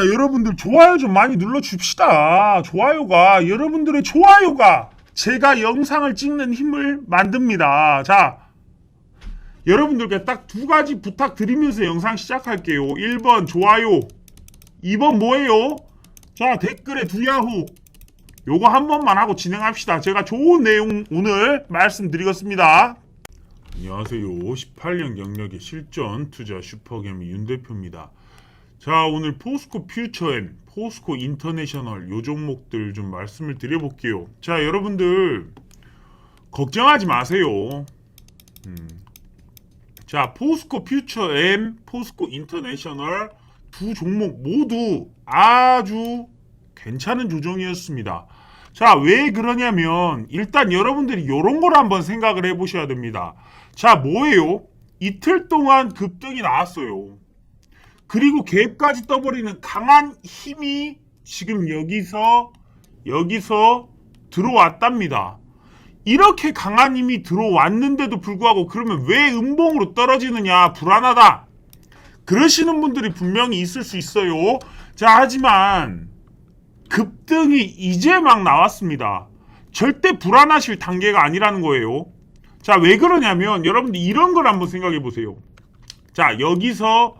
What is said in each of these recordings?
자, 여러분들 좋아요 좀 많이 눌러줍시다. 좋아요가, 여러분들의 좋아요가 제가 영상을 찍는 힘을 만듭니다. 자, 여러분들께 딱 두 가지 부탁드리면서 영상 시작할게요. 1번 좋아요. 2번 뭐예요? 자, 댓글에 두야호. 요거 한 번만 하고 진행합시다. 제가 좋은 내용 오늘 말씀드리겠습니다. 안녕하세요. 18년 경력의 실전 투자 슈퍼게임 윤 대표입니다. 자, 오늘 포스코 퓨처앤 포스코 인터내셔널 요 종목들 좀 말씀을 드려볼게요. 자, 여러분들 걱정하지 마세요. 음. 자, 포스코 퓨처앤 포스코 인터내셔널 두 종목 모두 아주 괜찮은 조정이었습니다. 자, 왜 그러냐면 일단 여러분들이 요런 걸 한번 생각을 해 보셔야 됩니다. 자, 뭐예요? 이틀 동안 급등이 나왔어요. 그리고 갭까지 떠버리는 강한 힘이 지금 여기서 여기서 들어왔답니다. 이렇게 강한 힘이 들어왔는데도 불구하고 그러면 왜 음봉으로 떨어지느냐 불안하다. 그러시는 분들이 분명히 있을 수 있어요. 자, 하지만 급등이 이제 막 나왔습니다. 절대 불안하실 단계가 아니라는 거예요. 자, 왜 그러냐면 여러분들 이런 걸 한번 생각해 보세요. 자, 여기서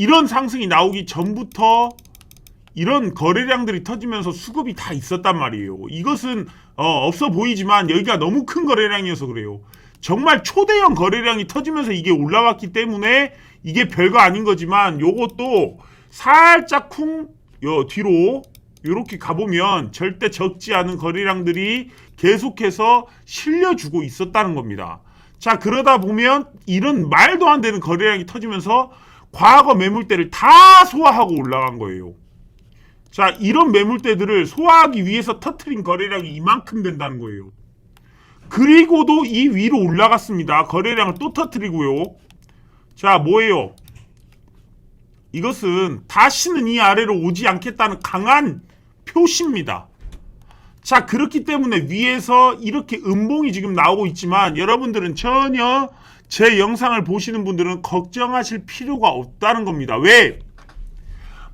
이런 상승이 나오기 전부터 이런 거래량들이 터지면서 수급이 다 있었단 말이에요. 이것은 어, 없어 보이지만 여기가 너무 큰 거래량이어서 그래요. 정말 초대형 거래량이 터지면서 이게 올라갔기 때문에 이게 별거 아닌 거지만 요것도 살짝 쿵 요 뒤로 이렇게 가보면 절대 적지 않은 거래량들이 계속해서 실려주고 있었다는 겁니다. 자 그러다 보면 이런 말도 안 되는 거래량이 터지면서 과거 매물대를 다 소화하고 올라간 거예요. 자 이런 매물대들을 소화하기 위해서 터트린 거래량이 이만큼 된다는 거예요. 그리고도 이 위로 올라갔습니다. 거래량을 또 터트리고요. 자 뭐예요? 이것은 다시는 이 아래로 오지 않겠다는 강한 표시입니다. 자, 그렇기 때문에 위에서 이렇게 음봉이 지금 나오고 있지만 여러분들은 전혀 제 영상을 보시는 분들은 걱정하실 필요가 없다는 겁니다. 왜?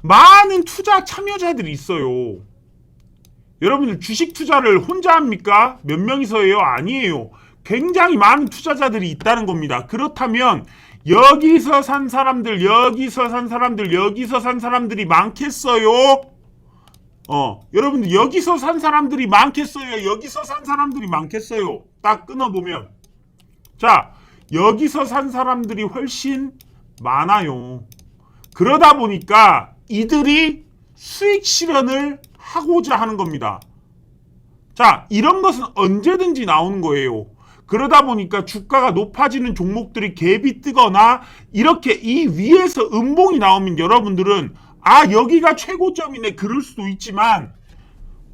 많은 투자 참여자들이 있어요. 여러분들 주식 투자를 혼자 합니까? 몇 명이서 해요? 아니에요. 굉장히 많은 투자자들이 있다는 겁니다. 그렇다면 여기서 산 사람들, 여기서 산 사람들, 여기서 산 사람들이 많겠어요? 어, 여러분들 여기서 산 사람들이 많겠어요? 여기서 산 사람들이 많겠어요? 딱 끊어보면. 자, 여기서 산 사람들이 훨씬 많아요. 그러다 보니까 이들이 수익 실현을 하고자 하는 겁니다. 자, 이런 것은 언제든지 나오는 거예요. 그러다 보니까 주가가 높아지는 종목들이 갭이 뜨거나 이렇게 이 위에서 음봉이 나오면 여러분들은 아 여기가 최고점이네 그럴 수도 있지만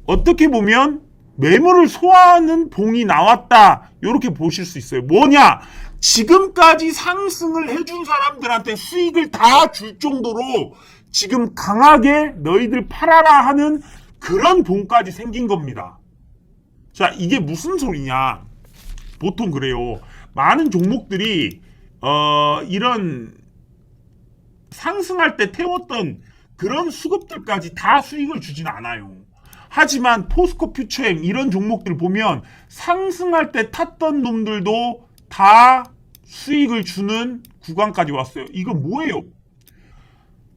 어떻게 보면 매물을 소화하는 봉이 나왔다 이렇게 보실 수 있어요 뭐냐 지금까지 상승을 해준 사람들한테 수익을 다 줄 정도로 지금 강하게 너희들 팔아라 하는 그런 봉까지 생긴 겁니다 자 이게 무슨 소리냐 보통 그래요. 많은 종목들이 어, 이런 상승할 때 태웠던 그런 수급들까지 다 수익을 주진 않아요. 하지만 포스코 퓨처엠 이런 종목들 보면 상승할 때 탔던 놈들도 다 수익을 주는 구간까지 왔어요. 이건 뭐예요?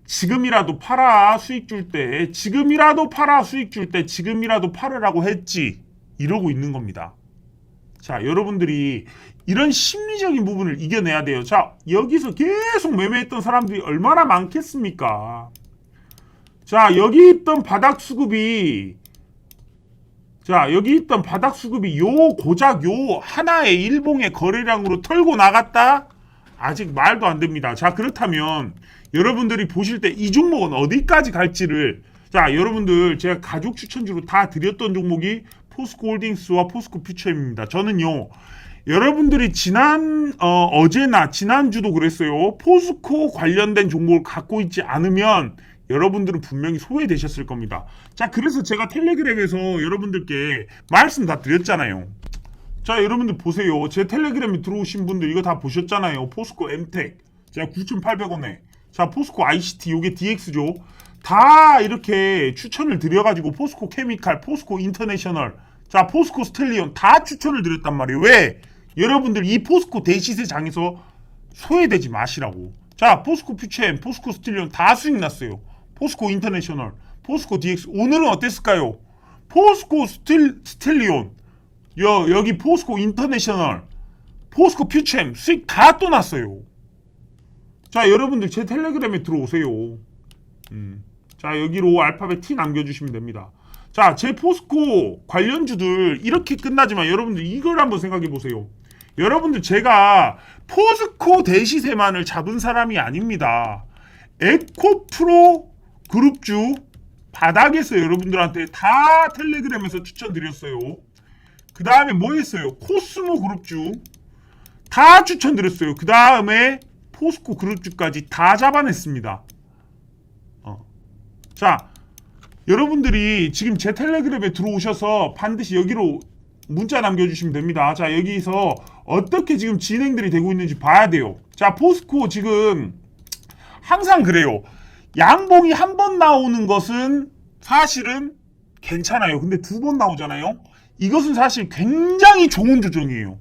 지금이라도 팔아 수익 줄 때, 지금이라도 팔아 수익 줄 때, 지금이라도 팔으라고 했지. 이러고 있는 겁니다. 자, 여러분들이 이런 심리적인 부분을 이겨내야 돼요. 자, 여기서 계속 매매했던 사람들이 얼마나 많겠습니까? 자, 여기 있던 바닥 수급이 자, 여기 있던 바닥 수급이 요 고작 요 하나의 일봉의 거래량으로 털고 나갔다? 아직 말도 안 됩니다. 자, 그렇다면 여러분들이 보실 때 이 종목은 어디까지 갈지를 자, 여러분들 제가 가족 추천주로 다 드렸던 종목이 포스코 홀딩스와 포스코 퓨처입니다. 저는요. 여러분들이 지난 어, 제나 지난주도 그랬어요. 포스코 관련된 종목을 갖고 있지 않으면 여러분들은 분명히 소외되셨을 겁니다. 자, 그래서 제가 텔레그램에서 여러분들께 말씀 다 드렸잖아요. 자, 여러분들 보세요. 제 텔레그램에 들어오신 분들 이거 다 보셨잖아요. 포스코 엠텍. 제가 9,800원에 자, 포스코 ICT 요게 DX죠. 다 이렇게 추천을 드려가지고 포스코 케미칼, 포스코 인터내셔널, 자, 포스코 스텔리온 다 추천을 드렸단 말이에요. 왜? 여러분들 이 포스코 대시세 장에서 소외되지 마시라고. 자, 포스코 퓨처엠, 포스코 스틸리온 다 수익 났어요. 포스코 인터내셔널, 포스코 DX. 오늘은 어땠을까요? 포스코 스틸, 스틸리온, 여, 여기 포스코 인터내셔널, 포스코 퓨처엠 수익 다 또 났어요. 자, 여러분들 제 텔레그램에 들어오세요. 음. 자, 여기로 알파벳 T 남겨주시면 됩니다. 자, 제 포스코 관련주들 이렇게 끝나지만 여러분들 이걸 한번 생각해 보세요. 여러분들 제가 포스코 대시세만을 잡은 사람이 아닙니다. 에코프로 그룹주 바닥에서 여러분들한테 다 텔레그램에서 추천드렸어요. 그 다음에 뭐 했어요? 코스모 그룹주 다 추천드렸어요. 그 다음에 포스코 그룹주까지 다 잡아냈습니다. 어. 자, 여러분들이 지금 제 텔레그램에 들어오셔서 반드시 여기로 문자 남겨주시면 됩니다. 자, 여기서 어떻게 지금 진행들이 되고 있는지 봐야 돼요. 자, 포스코 지금 항상 그래요. 양봉이 한 번 나오는 것은 사실은 괜찮아요. 근데 두 번 나오잖아요. 이것은 사실 굉장히 좋은 조정이에요.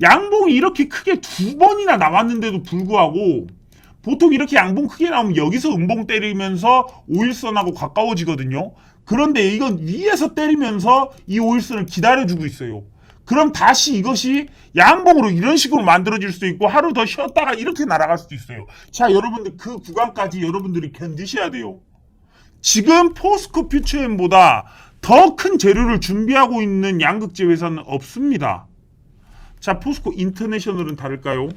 양봉이 이렇게 크게 두 번이나 나왔는데도 불구하고 보통 이렇게 양봉 크게 나오면 여기서 음봉 때리면서 오일선하고 가까워지거든요. 그런데 이건 위에서 때리면서 이 오일선을 기다려주고 있어요. 그럼 다시 이것이 양봉으로 이런 식으로 만들어질 수도 있고 하루 더 쉬었다가 이렇게 날아갈 수도 있어요. 자, 여러분들 그 구간까지 여러분들이 견디셔야 돼요. 지금 포스코 퓨처엠보다 더 큰 재료를 준비하고 있는 양극재 회사는 없습니다. 자, 포스코 인터내셔널은 다를까요?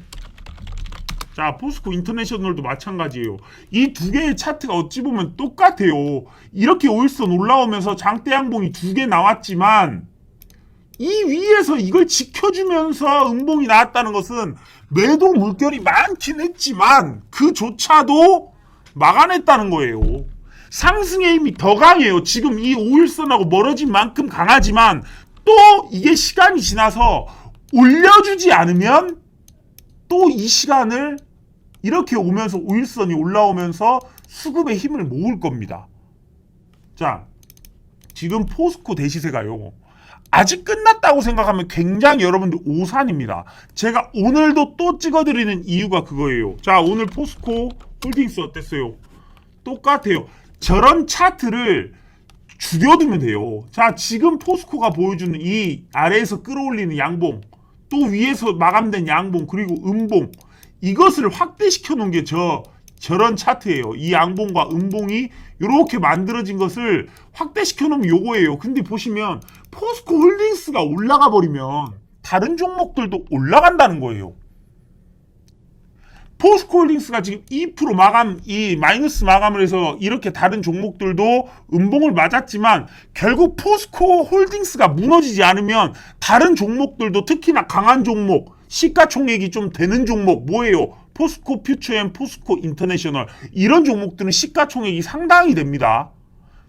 자, 포스코 인터내셔널도 마찬가지예요. 이 두 개의 차트가 어찌 보면 똑같아요. 이렇게 오일선 올라오면서 장대 양봉이 두 개 나왔지만 이 위에서 이걸 지켜주면서 음봉이 나왔다는 것은 매도 물결이 많긴 했지만 그조차도 막아냈다는 거예요. 상승의 힘이 더 강해요. 지금 이 오일선하고 멀어진 만큼 강하지만 또 이게 시간이 지나서 올려주지 않으면 또 이 시간을 이렇게 오면서 오일선이 올라오면서 수급의 힘을 모을 겁니다. 자, 지금 포스코 대시세가요. 아직 끝났다고 생각하면 굉장히 여러분들 오산입니다. 제가 오늘도 또 찍어드리는 이유가 그거예요. 자, 오늘 포스코 홀딩스 어땠어요? 똑같아요. 저런 차트를 줄여두면 돼요. 자, 지금 포스코가 보여주는 이 아래에서 끌어올리는 양봉, 또 위에서 마감된 양봉, 그리고 음봉, 이것을 확대시켜 놓은 게 저, 저런 차트예요. 이 양봉과 음봉이 이렇게 만들어진 것을 확대시켜 놓으면 요거예요. 근데 보시면 포스코 홀딩스가 올라가 버리면 다른 종목들도 올라간다는 거예요. 포스코 홀딩스가 지금 2% 마감, 이 마이너스 마감을 해서 이렇게 다른 종목들도 음봉을 맞았지만 결국 포스코 홀딩스가 무너지지 않으면 다른 종목들도 특히나 강한 종목, 시가총액이 좀 되는 종목 뭐예요? 포스코 퓨처엠, 포스코 인터내셔널 이런 종목들은 시가총액이 상당히 됩니다.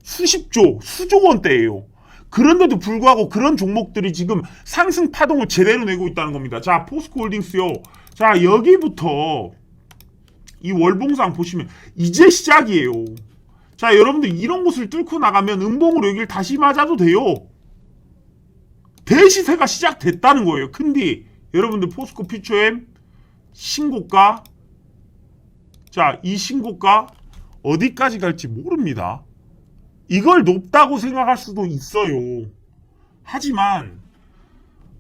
수십조, 수조 원대예요. 그런데도 불구하고 그런 종목들이 지금 상승 파동을 제대로 내고 있다는 겁니다. 자, 포스코 홀딩스요. 자, 여기부터 이 월봉상 보시면 이제 시작이에요. 자, 여러분들 이런 곳을 뚫고 나가면 음봉으로 여기를 다시 맞아도 돼요. 대시세가 시작됐다는 거예요. 근데 여러분들 포스코 퓨처엠 신고가 자, 이 신고가 어디까지 갈지 모릅니다. 이걸 높다고 생각할 수도 있어요. 하지만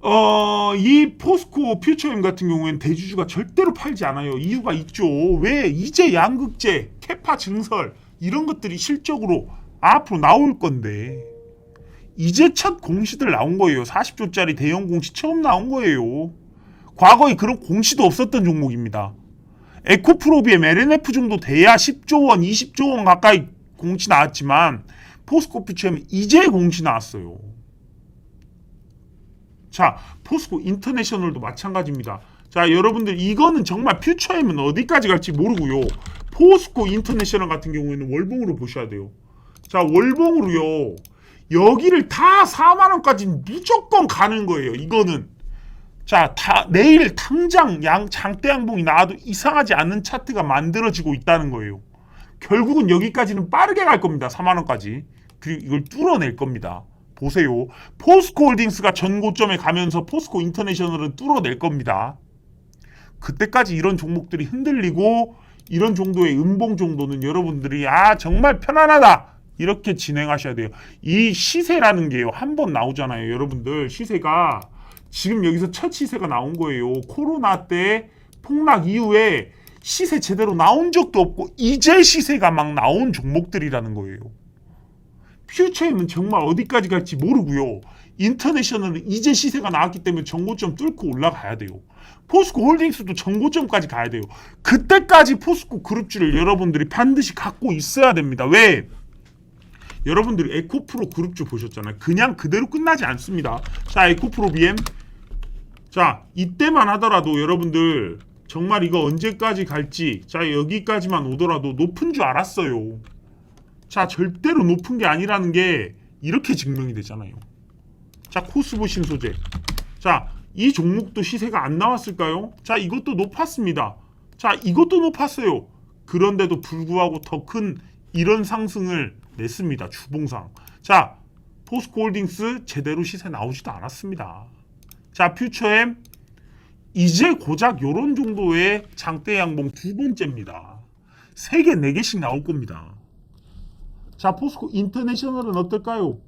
어, 이 포스코 퓨처엠 같은 경우에는 대주주가 절대로 팔지 않아요. 이유가 있죠. 왜? 이제 양극재, 캐파 증설 이런 것들이 실적으로 앞으로 나올 건데 이제 첫 공시들 나온 거예요. 40조짜리 대형 공시 처음 나온 거예요. 과거에 그런 공시도 없었던 종목입니다. 에코프로비엠 LNF 정도 돼야 10조 원, 20조 원 가까이 공시 나왔지만 포스코 퓨처엠 이제 공시 나왔어요. 자, 포스코 인터내셔널도 마찬가지입니다. 자, 여러분들 이거는 정말 퓨처엠은 어디까지 갈지 모르고요. 포스코 인터내셔널 같은 경우에는 월봉으로 보셔야 돼요. 자, 월봉으로요. 여기를 다 4만 원까지 무조건 가는 거예요. 이거는 자, 다 내일 당장 양 장대 양봉이 나와도 이상하지 않는 차트가 만들어지고 있다는 거예요. 결국은 여기까지는 빠르게 갈 겁니다. 4만 원까지. 그리고 이걸 뚫어낼 겁니다. 보세요. 포스코 홀딩스가 전고점에 가면서 포스코 인터내셔널은 뚫어낼 겁니다. 그때까지 이런 종목들이 흔들리고 이런 정도의 음봉 정도는 여러분들이 아 정말 편안하다 이렇게 진행하셔야 돼요. 이 시세라는 게요 한 번 나오잖아요, 여러분들 시세가 지금 여기서 첫 시세가 나온 거예요. 코로나 때 폭락 이후에 시세 제대로 나온 적도 없고 이제 시세가 막 나온 종목들이라는 거예요. 퓨처에는 정말 어디까지 갈지 모르고요. 인터내셔널은 이제 시세가 나왔기 때문에 정고점 뚫고 올라가야 돼요. 포스코 홀딩스도 정고점까지 가야 돼요. 그때까지 포스코 그룹주를 여러분들이 반드시 갖고 있어야 됩니다. 왜? 여러분들이 에코프로 그룹주 보셨잖아요. 그냥 그대로 끝나지 않습니다. 자, 에코프로 BM. 자, 이때만 하더라도 여러분들 정말 이거 언제까지 갈지 자, 여기까지만 오더라도 높은 줄 알았어요. 자, 절대로 높은 게 아니라는 게 이렇게 증명이 되잖아요. 자, 코스보 신소재. 자, 이 종목도 시세가 안 나왔을까요? 자, 이것도 높았습니다. 자, 이것도 높았어요. 그런데도 불구하고 더 큰 이런 상승을 냈습니다. 주봉상. 자, 포스코 홀딩스 제대로 시세 나오지도 않았습니다. 자, 퓨처엠 이제 고작 요런 정도의 장대 양봉 두 번째입니다. 세 개, 네 개씩 나올 겁니다. 자, 포스코 인터내셔널은 어떨까요?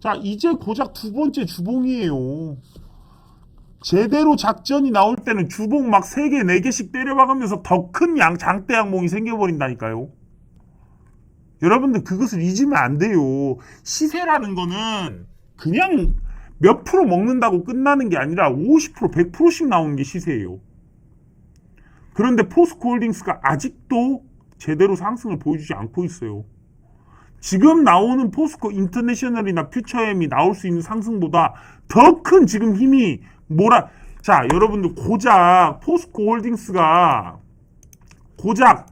자, 이제 고작 두 번째 주봉이에요. 제대로 작전이 나올 때는 주봉 막세 개, 네 개씩 때려박으면서 더 큰 양, 장대 양봉이 생겨버린다니까요. 여러분들 그것을 잊으면 안 돼요. 시세라는 거는 그냥 몇 프로 먹는다고 끝나는 게 아니라 50%, 100%씩 나오는 게 시세예요. 그런데 포스코 홀딩스가 아직도 제대로 상승을 보여주지 않고 있어요. 지금 나오는 포스코 인터내셔널이나 퓨처엠이 나올 수 있는 상승보다 더 큰 지금 힘이 뭐라 자 여러분들 고작 포스코 홀딩스가 고작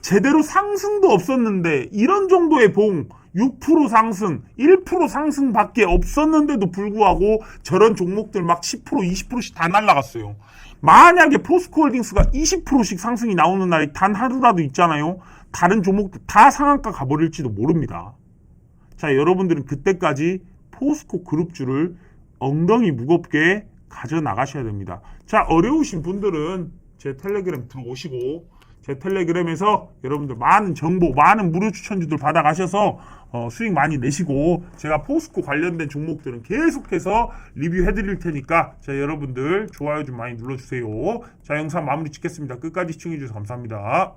제대로 상승도 없었는데 이런 정도의 봉 6% 상승, 1% 상승밖에 없었는데도 불구하고 저런 종목들 막 10% 20%씩 다 날라갔어요. 만약에 포스코 홀딩스가 20%씩 상승이 나오는 날이 단 하루라도 있잖아요. 다른 종목들 다 상한가 가버릴지도 모릅니다. 자, 여러분들은 그때까지 포스코 그룹주를 엉덩이 무겁게 가져 나가셔야 됩니다. 자, 어려우신 분들은 제 텔레그램 들어오시고 제 텔레그램에서 여러분들 많은 정보, 많은 무료 추천주들 받아가셔서 어, 수익 많이 내시고 제가 포스코 관련된 종목들은 계속해서 리뷰해 드릴 테니까 자, 여러분들 좋아요 좀 많이 눌러주세요. 자, 영상 마무리 짓겠습니다. 끝까지 시청해 주셔서 감사합니다.